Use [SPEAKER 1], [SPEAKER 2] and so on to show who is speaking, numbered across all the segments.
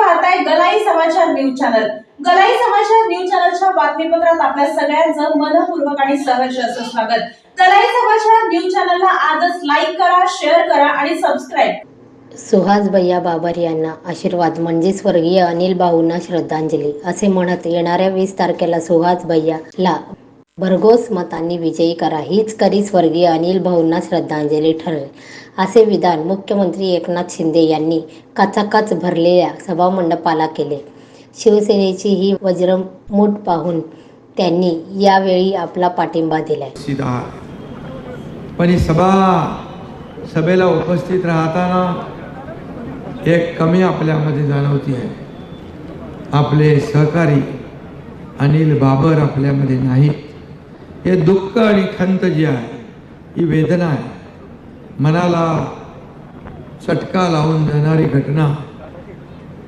[SPEAKER 1] पाहताय गलाई समाचार news channel. गलाई समाचार न्यूज चॅनलच्या बातमीपत्रात आपल्या सगळ्यांचं मनपूर्वक आणि सहर्ष असं स्वागत. गलाई समाचार न्यूज चॅनलला आजच लाईक करा शेअर करा आणि सबस्क्राईब
[SPEAKER 2] सुहास भैया बाबर यांना आशीर्वाद म्हणजे स्वर्गीय अनिल भाऊंना श्रद्धांजली असे म्हणत येणाऱ्या वीस तारखेला सुहास भैयाला भरघोस मतांनी विजयी करा हीच करी स्वर्गीय अनिल भाऊंना श्रद्धांजली ठरेल असे विधान मुख्यमंत्री एकनाथ शिंदे यांनी काचाकाच भरलेल्या सभामंडपाला केले. शिवसेनेची ही वज्रमूठ पाहून त्यांनी यावेळी आपला पाठिंबा दिलाय.
[SPEAKER 3] पण सभा सभेला उपस्थित राहताना एक कमी आपल्यामध्ये जाणवती आहे. आपले सहकारी अनिल बाबर आपल्यामध्ये नाहीत. हे दुःख आणि खंत जी आहे ही वेदना आहे. मनाला चटका लावून जाणारी घटना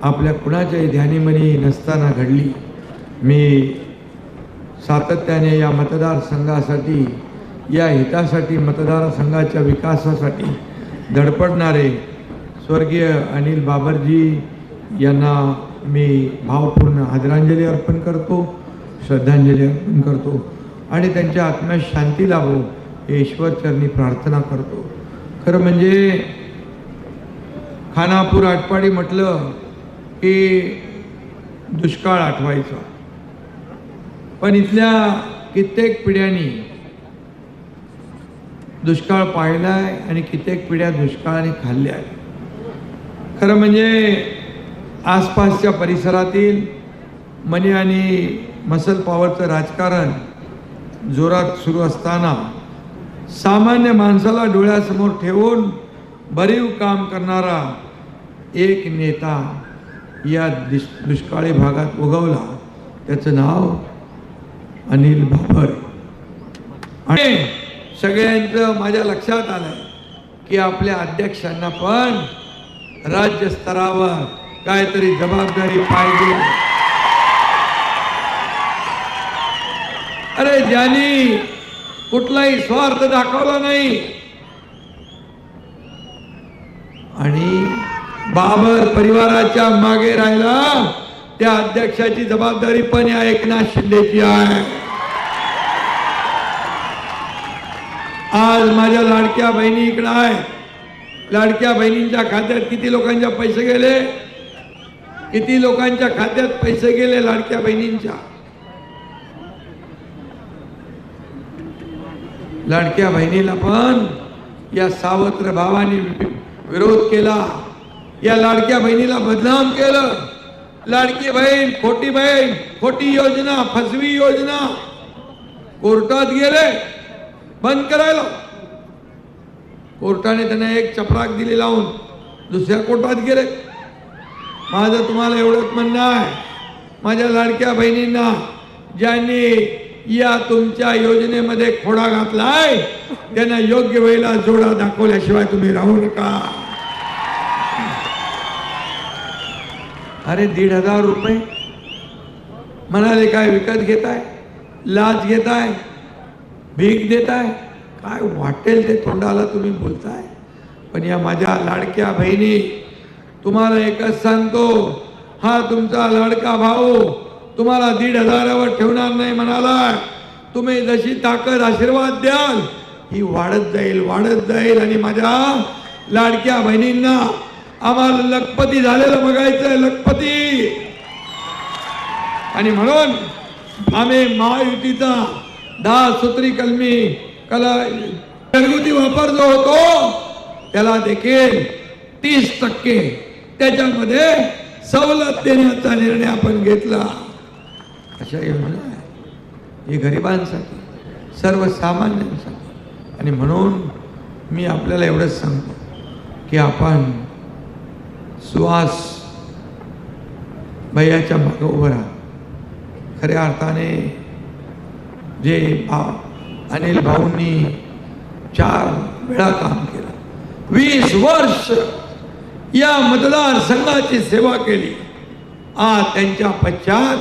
[SPEAKER 3] आपल्या कुणाच्याही ध्यानीमनी नसताना घडली. मी सातत्याने या मतदारसंघासाठी या हितासाठी मतदारसंघाच्या विकासासाठी धडपडणारे स्वर्गीय अनिल बाबरजी यांना मी भावपूर्ण आदरांजली अर्पण करतो श्रद्धांजली अर्पण करतो. आणि त्यांच्या आत्म्यास शांती लाभो हे ईश्वरचरणी प्रार्थना करतो. खरं म्हणजे खानापूर आटपाडी म्हटलं की दुष्काळ आठवायचा पण इथल्या कित्येक पिढ्यांनी दुष्काळ पाहिलाय आणि कित्येक पिढ्या दुष्काळाने खाल्ल्या आहेत. खरं म्हणजे आसपासच्या परिसरातील मनी आणि मसल पॉवरचं राजकारण जोरात सुरू असताना सामान्य माणसाला डोळ्यासमोर ठेवून भरीव काम करणारा एक नेता या दिश दुष्काळी भागात उगवला. त्याचं नाव अनिल बाबर आणि सगळ्यांचं माझ्या लक्षात आलं की आपल्या अध्यक्षांना पण राज्यस्तरावर काहीतरी जबाबदारी पाहिजे. अरे ज्यांनी कुठलाही स्वार्थ दाखवला नाही. आणि बाबर परिवाराच्या मागे राहिला त्या अध्यक्षाची जबाबदारी पण या एकनाथ शिंदेची आहे. आज माझ्या लाडक्या बहिणी इकडं आहे. लाडक्या बहिणींच्या खात्यात किती लोकांच्या पैसे गेले? किती लोकांच्या खात्यात पैसे गेले लाडक्या बहिणींच्या? लाडक्या बहिणीला पण या सावत्र भावाने विरोध केला. या लाडक्या बहिणीला बदनाम केलं. लाडकी बहीण खोटी बहीण खोटी योजना फसवी योजना कोर्टात गेले बंद करायला. कोर्टाने त्यांना एक चपराक दिली लावून दुसऱ्या कोर्टात गेले. माझं तुम्हाला एवढंच म्हणणं आहे. माझ्या लाडक्या बहिणींना ज्यांनी या तुमच्या योजनेमध्ये खोडा घातलाय. त्यांना योग्य वेळेला जोडा दाखवल्याशिवाय तुम्ही राहू नका. अरे दीड हजार रुपये? म्हणाले काय विकत घेताय? लाच घेताय? भीक देताय? काय वाटेल ते तोंडाला तुम्ही बोलताय? पण या माझ्या लाडक्या बहिणी तुम्हाला एकच सांगतो. हा तुमचा लाडका भाऊ तुम्हाला दीड हजारावर ठेवणार नाही म्हणाला तुम्ही जशी ताकद आशीर्वाद द्याल ही वाढत जाईल वाढत जाईल. आणि माझ्या लाडक्या बहिणींना आम्हाला लखपती झालेलं बघायचंय लखपती. आणि म्हणून आम्ही महायुतीचा दहा सूत्री कलमी कला घरगुती वापर जो होतो. त्याला देखील तीस टक्के. त्याच्यामध्ये सवलत देण्याचा निर्णय आपण घेतला. अशा योजना आहे हे गरिबांसाठी सर्वसामान्यांसाठी. आणि म्हणून मी आपल्याला एवढंच सांगतो की आपण सुहास भैयाच्या मागं उभं राहा. खऱ्या अर्थाने जे भा अनिल भाऊंनी चार वेळा काम केलं. वीस वर्ष या मतदारसंघाची सेवा केली. आज त्यांच्या पश्चात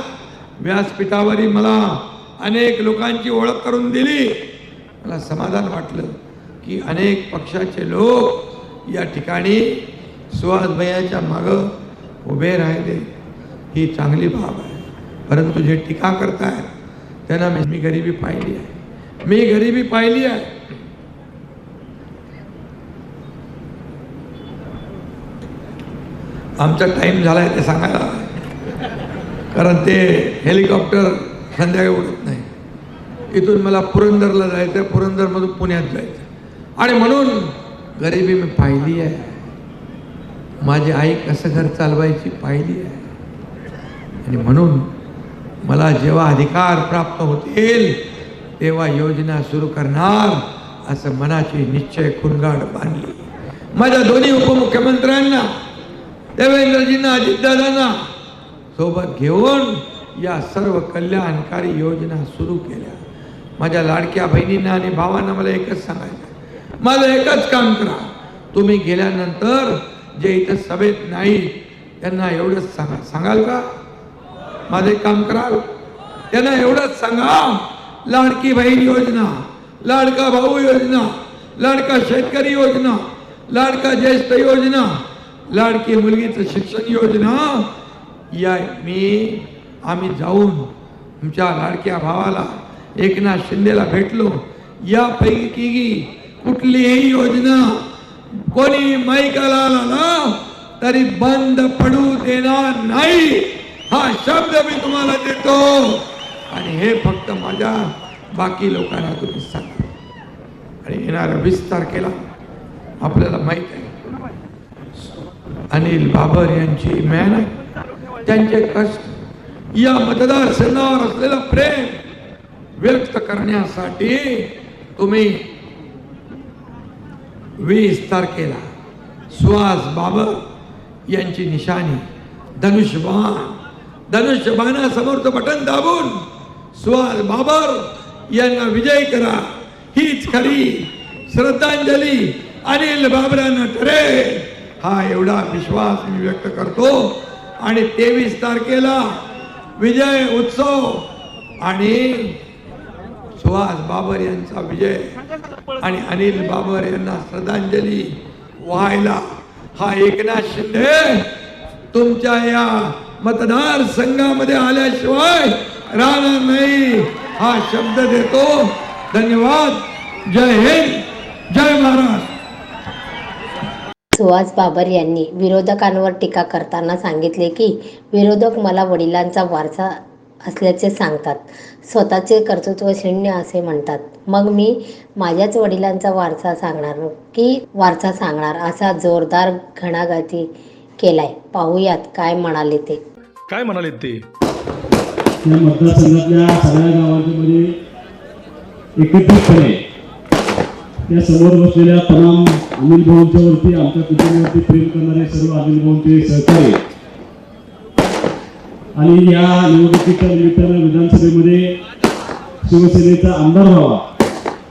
[SPEAKER 3] व्यासपीठावरी मला अनेक लोकांची ओळख करून दिली. मला समाधान वाटलं की अनेक पक्षाचे लोक या ठिकाणी सुहास भैयाच्या मागं उभे राहिले. ही चांगली बाब आहे. परंतु जे टीका करतायत त्यांना मी मी गरिबी पाहिली आहे. मी गरिबी पाहिली आहे. आमचा टाईम झाला आहे ते सांगायला कारण ते हेलिकॉप्टर संध्याकाळी उडत नाही. इथून मला पुरंदरला जायचं आहे पुरंदरमधून पुण्यात जायचं आणि म्हणून गरिबी मी पाहिली आहे. माझी आई कसं घर चालवायची पाहिली आहे. आणि म्हणून मला जेव्हा अधिकार प्राप्त होतील तेव्हा योजना सुरू करणार असं मनाची निश्चय खुणगाड बांधली. माझ्या दोन्ही उपमुख्यमंत्र्यांना देवेंद्रजींना अजितदादांना सोबत घेऊन या सर्व कल्याणकारी योजना सुरू केल्या. माझ्या लाडक्या बहिणींना आणि भावांना मला एकच सांगायचं मला माझं एकच काम करा. तुम्ही गेल्यानंतर जे इथं सभेत नाही त्यांना एवढंच सांगा. सांगाल का? माझं काम कराल? त्यांना एवढंच सांगा. लाडकी बहीण योजना लाडका भाऊ योजना लाडका शेतकरी योजना लाडका ज्येष्ठ योजना लाडकी मुलगीचं शिक्षण योजना या मी आम्ही जाऊन आमच्या लाडक्या भावाला एकनाथ शिंदेला भेटलो. यापैकी कुठलीही योजना कोणी माईकाला आला ना तरी बंद पडू देणार नाही. हा शब्द मी तुम्हाला देतो. आणि हे फक्त माझ्या बाकी लोकांना तुम्ही सांगा. आणि येणारा वीस तारखेला आपल्याला माहीत आहे. अनिल बाबर यांची मॅन आहे. त्यांचे कष्ट या मतदारसंघावर असलेलं प्रेम व्यक्त करण्यासाठी तुम्ही वीस तारखेला सुहास बाबर यांची निशाणी धनुष्यबाण धनुष्यबाणासमोरचं बटन दाबून सुहास बाबर यांना विजय करा. हीच खरी श्रद्धांजली अनिल बाबरांना ठरेल. हा एवढा विश्वास मी व्यक्त करतो. आणि तेवीस तारखेला विजय उत्सव आणि सुहास बाबर यांचा विजय आणि अनिल बाबर यांना श्रद्धांजली व्हायला. हा एकनाथ शिंदे तुमच्या या मतदार संघामध्ये आल्याशिवाय राहणार नाही हा शब्द देतो. धन्यवाद. जय हिंद. जय महाराष्ट्र.
[SPEAKER 2] सुहास बाबर यांनी विरोधकांवर टीका करताना सांगितले की विरोधक मला वडिलांचा वारसा असल्याचे सांगतात. स्वतःचे कर्तृत्व शून्य असे म्हणतात. मग मी माझ्याच वडिलांचा वारसा सांगणार की वारसा सांगणार असा जोरदार घणाघाती केलाय. पाहूयात काय म्हणाले ते.
[SPEAKER 4] काय म्हणाले ते?
[SPEAKER 5] मतदारसंघातल्या सगळ्या गावांमध्ये एकत्रितपणे त्या समोर बसलेल्या तमाम अनिल भाऊंच्या वरती आमच्या कुटुंबावरती प्रेम करणारे सर्व अनिल भाऊंचे सहकारी. आणि या निवडणुकीच्या निमित्तानं विधानसभेमध्ये शिवसेनेचा आमदार व्हावा.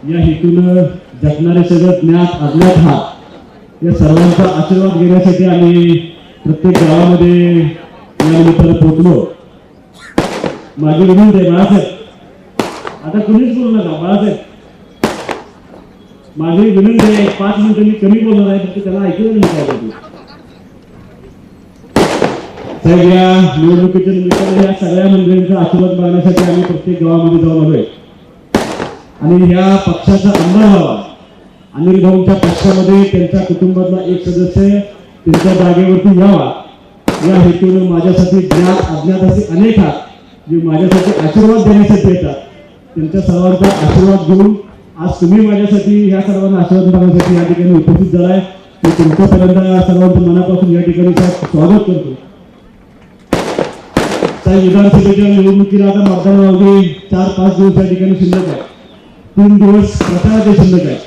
[SPEAKER 5] या हेतूनं जगणारे सगळं ज्ञात अज्ञात हा. या सर्वांचा आशीर्वाद घेण्यासाठी आम्ही प्रत्येक गावामध्ये या निमित्तानं पोहोचलो. माझी विनंती आहे बाळासाहेब. आता कुणीच बोलू नका बाळासाहेब. माझी विनंती आहे पाच मिनिटं मी कमी बोलणार आहे फक्त त्याला ऐकलं नाही काय साहेब या निवडणुकीच्या निमित्ताने या सगळ्या मंडळींचा आशीर्वाद मागण्यासाठी आम्ही प्रत्येक गावामध्ये जाऊन आलोय. आणि या पक्षाचा आमदार व्हावा. अनिल भाऊंच्या पक्षामध्ये त्यांच्या कुटुंबातला एक सदस्य त्यांच्या जागेवरती यावा. या हेतून माझ्यासाठी ज्ञात अज्ञात असे अनेक आहात जे माझ्यासाठी आशीर्वाद देण्यासाठी येतात. त्यांच्या सर्वांचा आशीर्वाद घेऊन आज तुम्ही माझ्यासाठी ह्या सर्वांना आशीर्वाद करण्यासाठी या ठिकाणी उपस्थित झालाय. मी तुमच्यापर्यंत सर्वांचं मनापासून या ठिकाणी स्वागत करतो. साहेब विधानसभेच्या निवडणुकीला आता मतदानावधी चार पाच दिवस या ठिकाणी शिल्लक आहे. तीन दिवस प्रचाराचे शिल्लक आहे.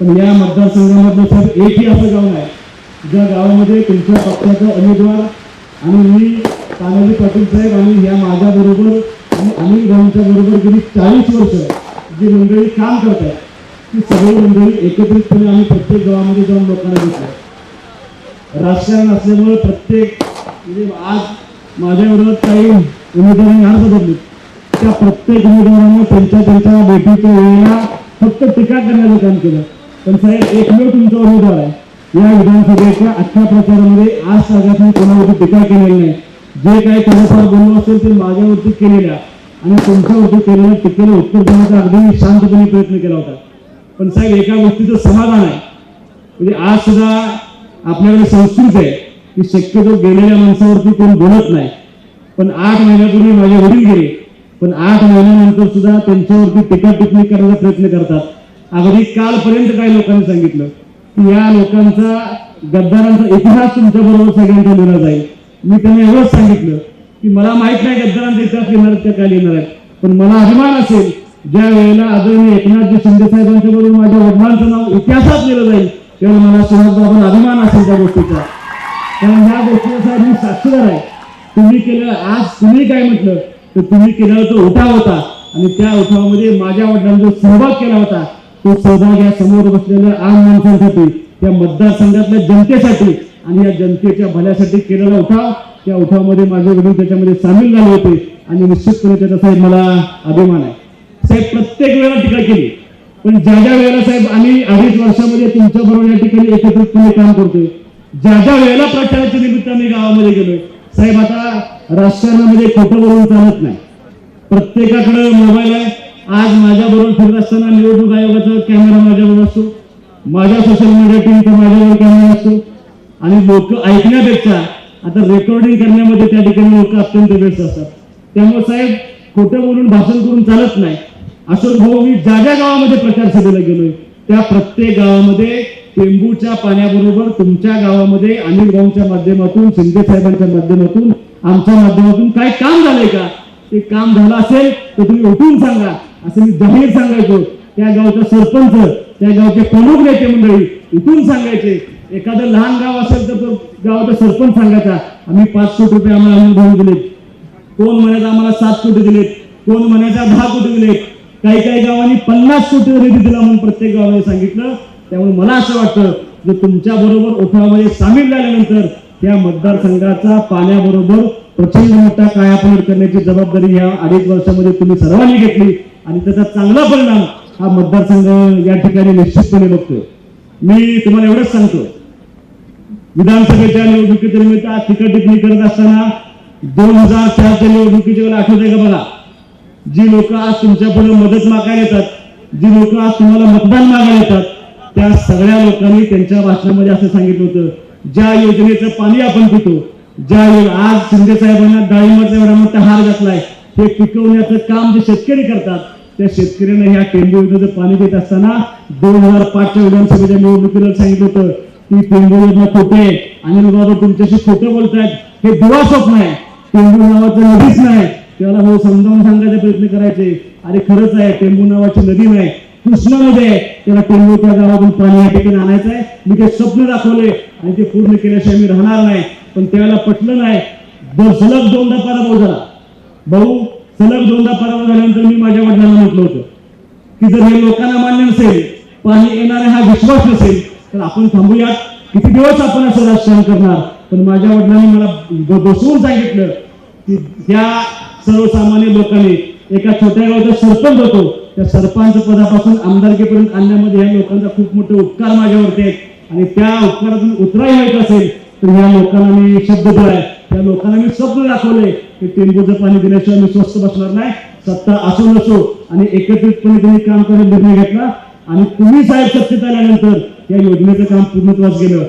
[SPEAKER 5] पण या मतदारसंघामधलं साहेब एकही असं गाव नाही ज्या गावामध्ये तुमच्या पक्षाचा उमेदवार आणि मी तानाजी पाटील साहेब आणि या माझ्याबरोबर आणि अनिल भाऊंच्या बरोबर गेली चाळीस वर्ष जी मंडळी काम करत आहे ती सगळी मंडळी एकत्रितपणे आम्ही प्रत्येक गावामध्ये जाऊन लोकांना भेटलो. राजकारण असल्यामुळे प्रत्येक म्हणजे आज माझ्या विरोधात काही उमेदवारांनी अर्ज बदलली. त्या प्रत्येक उमेदवारांना त्यांच्या त्यांच्या भेटीच्या वेळेला फक्त टीका करण्याचं काम केलं. पण साहेब एकमेव तुमचा उमेदवार आहे. या विधानसभेच्या अख्ख्या प्रचारामध्ये आज सगळ्यात कोणावरती टीका केलेली नाही. जे काही थोडंफार बोललो असेल ते माझ्यावरती केलेल्या आणि तुमच्यावरती केलेला टीकेला उत्तर देण्याचा अगदी शांतपणे प्रयत्न केला होता. पण साहेब एका गोष्टीचं समाधान आहे. म्हणजे आज सुद्धा आपल्याकडे संस्कृत आहे. की शक्यतो गेलेल्या माणसावरती कोण बोलत नाही. पण आठ महिन्यापूर्वी माझे वडील गेले. पण आठ महिन्यानंतर सुद्धा त्यांच्यावरती टीका टिप्पणी करण्याचा प्रयत्न करतात. अगदी कालपर्यंत काही लोकांनी सांगितलं की या लोकांचा गद्दारांचा इतिहास तुमच्याबरोबर सगळ्यांचा लिहिला जाईल मी त्यांना एवढंच सांगितलं की मला माहीत नाही गद्दारांचा इतिहास लिहिणार त्या काय लिहिणार आहे पण मला अभिमान असेल ज्या वेळेला आदरणीय एकनाथजी शिंदे साहेबांच्या बरोबर माझ्या वडिलांचं नाव इतिहासात लिहिलं जाईल तेव्हा मला सुहासबाबा अभिमान असेल त्या गोष्टीचा. कारण ह्या गोष्टीचा साहेब मी साक्षीदार आहे. तुम्ही केलं आज तुम्ही काय म्हटलं तर तुम्ही केलेला तो उठाव होता. आणि त्या उठावामध्ये माझ्या वडिलांनी जो सहभाग केला होता तो सहभाग या समोर बसलेल्या आम माणसांसाठी त्या मतदारसंघातल्या जनतेसाठी आणि या जनतेच्या भल्यासाठी केलेला उठाव. त्या उठावामध्ये माझे वडील त्याच्यामध्ये सामील झाले होते. आणि निश्चितपणे त्याचा साहेब मला अभिमान आहे. साहेब प्रत्येक वेळेला टीका केली. पण ज्या ज्या वेळेला साहेब आम्ही अडीच वर्षामध्ये तुमच्या बरोबर या ठिकाणी एकत्रितपणे काम करतोय ज्या ज्या वेळेला प्रचाराच्या निमित्ताने गावामध्ये गेलोय साहेब आता राजकारणामध्ये खोटं बोलून चालत नाही. प्रत्येकाकडे मोबाईल आहे. आज माझ्या बरोबर फिरत असताना निवडणूक आयोगाचा कॅमेरा माझ्याबरोबर असतो. माझ्या सोशल मीडिया टीमचा माझ्याबरोबर कॅमेरा असतो. आणि लोक ऐकण्यापेक्षा आता रेकॉर्डिंग करण्यामध्ये त्या ठिकाणी लोक अत्यंत व्यस्त असतात. त्यामुळे साहेब खोटं बोलून भाषण करून चालत नाही. असं भाऊ मी ज्या ज्या गावामध्ये प्रचार सभेला गेलोय त्या प्रत्येक गावामध्ये टेंबूच्या पाण्याबरोबर तुमच्या गावामध्ये अनिल भाऊंच्या माध्यमातून शिंदे साहेबांच्या माध्यमातून आमच्या माध्यमातून काय काम झालंय का? ते काम झालं असेल तर तुम्ही उठून सांगा. असं मी जाहीर सांगायचो. त्या गावचा सरपंच त्या गावचे प्रमुख नेते मंडळी उठून सांगायचे. एखादं लहान गाव असेल तर तो गावाचा सरपंच सांगायचा आम्ही पाच कोटी रुपये आम्हाला अनिल भाऊ दिलेत. कोण म्हणायचं आम्हाला सात कोटी दिलेत? कोण म्हणायचा दहा कोटी दिलेत? काही काही गावांनी पन्नास कोटी निधी दिला म्हणून प्रत्येक गावाने सांगितलं. त्यामुळे मला असं वाटतं की तुमच्या बरोबर उठावामध्ये सामील झाल्यानंतर त्या मतदारसंघाचा पाण्याबरोबर प्रचंड मोठा कायापलट करण्याची जबाबदारी या अडीच वर्षामध्ये तुम्ही सर्वांनी घेतली आणि त्याचा चांगला परिणाम हा मतदारसंघ या ठिकाणी निश्चितपणे बघतोय. मी तुम्हाला एवढंच सांगतो. विधानसभेच्या निवडणुकीच्या निमित्त आज तिकट टिप्पणी करत असताना दोन हजार चारच्या निवडणुकीच्या वेळेला आठवत का बघा जी लोक आज तुमच्यापुढे मदत मागायला येतात जी लोक आज तुम्हाला मतदान मागायला येतात त्या सगळ्या लोकांनी त्यांच्या भाषणामध्ये असं सांगितलं होतं ज्या योजनेचं पाणी आपण पितो ज्या आज शिंदे साहेबांना डाळिंबाचा एवढा मोठा हार घातलाय हे पिकवण्याचं काम जे शेतकरी करतात त्या शेतकऱ्यांना ह्या टेंबू योजनेचं पाणी देत असताना दोन हजार पाचच्या विधानसभेच्या निवडणुकीला सांगितलं होतं की टेंबू योजना खोटे आणि बाबा तुमच्याशी खोटं बोलतायत. हे दुवा स्वप्न आहे. टेंबू नावाचं नदीच नाही. त्याला भाऊ समजावून सांगायचा प्रयत्न करायचे. अरे खरंच आहे टेंबू नावाची नदी नाही. कृष्णा नदी आहे. त्याला टेंबूच्या गावातून पाणी या ठिकाणी आणायचं आहे. मी ते स्वप्न दाखवले आणि ते पूर्ण केल्याशिवाय मी राहणार नाही. पण त्यावेळेला पटलं नाही. सलग दोनदा पराभव झाला. भाऊ सलग दोनदा पराभव झाल्यानंतर मी माझ्या वडिलांना म्हटलं होतं की जर हे लोकांना मान्य नसेल पाणी येणारा हा विश्वास नसेल तर आपण थांबूयात. किती दिवस आपण असं राजकारण करणार? पण माझ्या वडिलांनी मला बसवून सांगितलं की त्या सर्वसामान्य लोकांनी एका छोट्या गावाचा सरपंच होतो. त्या सरपंच पदापासून आमदारकीपर्यंत आणण्यामध्ये ह्या लोकांचा खूप मोठे उपकार माझ्यावरती आहेत. आणि त्या उपकारातून उतराई व्हायचं असेल तर ह्या लोकांना मी शब्द दिलाय. त्या लोकांना मी स्वप्न दाखवले की टेंबूचं पाणी दिल्याशिवाय मी स्वस्त बसणार नाही. सत्ता असो नसो आणि एकत्रितपणे त्यांनी काम करण्याचा निर्णय घेतला आणि तुम्ही साहेब सत्तेत आल्यानंतर या योजनेचं काम पूर्णत्वास गेलं.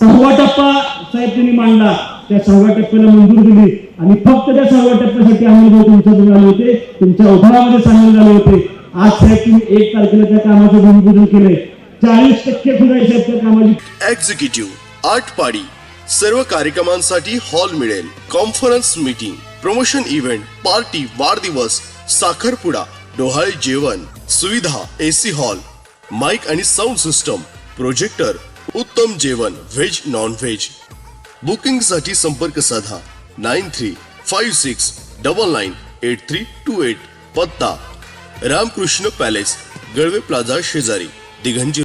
[SPEAKER 5] सहावा टप्पा साहेब त्यांनी मांडला. त्या सहाव्या टप्प्याला मंजूर दिली आणि फक्त त्या सहाव्या टप्प्यासाठी आम्ही भाऊ तुमच्या आले होते. तुमच्या उभारामध्ये सामील झाले होते. आज साहेब तुम्ही एक तारखेला त्या कामाचं भूमिपूजन केलंय. चाळीस टक्के खुदाई साहेब त्या कामाची
[SPEAKER 4] एक्झिक्युटिव्ह आठ पाडी सर्व कार्यक्रमांसाठी हॉल मिळेल. Conference meeting promotion event party वाढदिवस साखरपुडा डोहाळे जेवण सुविधा एसी हॉल माइक आणि साऊंड सिस्टम प्रोजेक्टर उत्तम जेवण व्हेज नॉन व्हेज बुकिंगसाठी संपर्क साधा nine three five six double nine eight three two eight पत्ता रामकृष्ण पॅलेस गळवे प्लाझा शेजारी दिघंजी